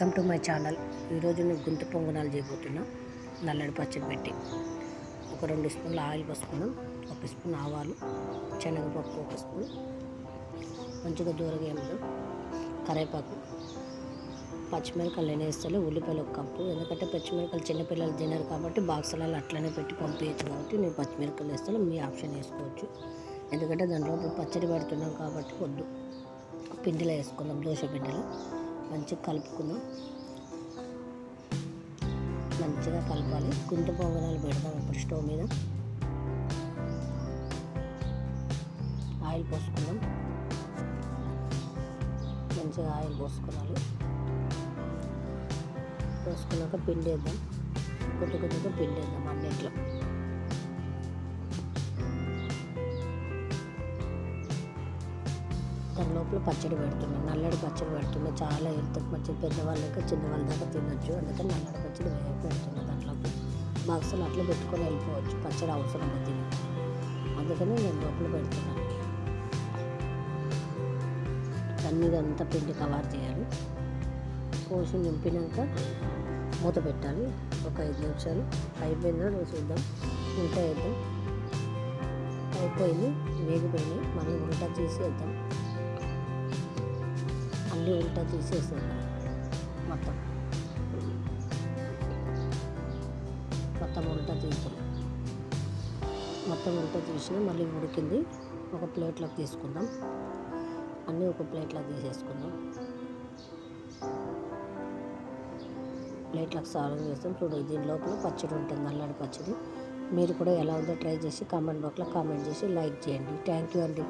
Welcome to my channel. ఈరోజు నేను గుంత పొంగనాలు చేయబోతున్నా. నల్లడి పచ్చడి పెట్టి ఒక రెండు స్పూన్లు ఆయిల్ పోసుకున్నాం. ఒక స్పూన్ ఆవాలు శనగపప్పు ఒక స్పూన్ మంచిగా దూరగా కరేపాకు పచ్చిమిరపకాయలు వేస్తలే. ఉల్లిపాయలు ఒక కప్పు. ఎందుకంటే పచ్చిమిరపకాయలు చిన్నపిల్లలు తినరు కాబట్టి బాక్సులలో అట్లనే పెట్టి పంపించచ్చు కాబట్టి నేను పచ్చిమిరపకాయలు వేస్తాను. మీ ఆప్షన్ వేసుకోవచ్చు. ఎందుకంటే దాంట్లో పచ్చడి పెడుతున్నాం కాబట్టి వద్దు. పిండిలో వేసుకుందాం. దోశ పిండిలో. మంచిగా కలుపుకుందాం. మంచిగా కలపాలి. గుంత పొంగనాలు పెడదాం ఇప్పుడు స్టవ్ మీద. ఆయిల్ పోసుకుందాం. మంచిగా ఆయిల్ పోసుకోవాలి పోసుకున్నాక పిండి వేద్దాం కొద్ది కొద్దిగా పిండి వేద్దాం అన్నిట్లో. దాని లోపల పచ్చడి పెడుతున్నాను నల్లడి పచ్చడి పెడుతున్నా చాలా హెల్త్ మంచి పెద్దవాళ్ళకి చిన్నవాళ్ళ దాకా తినొచ్చు. అందుకని నల్లడి పచ్చడి వేయ దాంట్లో. దాంట్లోకి బాక్సులు అట్లా పెట్టుకొని వెళ్ళిపోవచ్చు. పచ్చడి అవసరం తిని. అందుకని నేను లోపల పెడుతున్నాను దాని మీద అంతా పిండి కవర్ చేయాలి. పోసి నింపినాక మూత పెట్టాలి. ఒక ఐదు నిమిషాలు. అయిపోయిందా? నువ్వు చూద్దాం. ఉల్టా వేద్దాం. అయిపోయింది. వేగిపోయింది. మనం ఉల్టా తీసేద్దాం మళ్ళీ ఉల్టా తీసేసేద్దాం మొత్తం. మొత్తం ఉల్టా తీద్దాం మొత్తం ఉల్టా తీసిన మళ్ళీ ఉడికింది. ఒక ప్లేట్లోకి తీసుకుందాం. అన్నీ ఒక ప్లేట్లోకి తీసేసుకుందాం. ప్లేట్లకు సర్వ్ చేస్తాం చూడు దీని లోపల పచ్చడి ఉంటుంది నల్లడి పచ్చడి. మీరు కూడా ఎలా ఉందో ట్రై చేసి కామెంట్ బాక్స్లో కామెంట్ చేసి లైక్ చేయండి. థ్యాంక్ యూ అండి.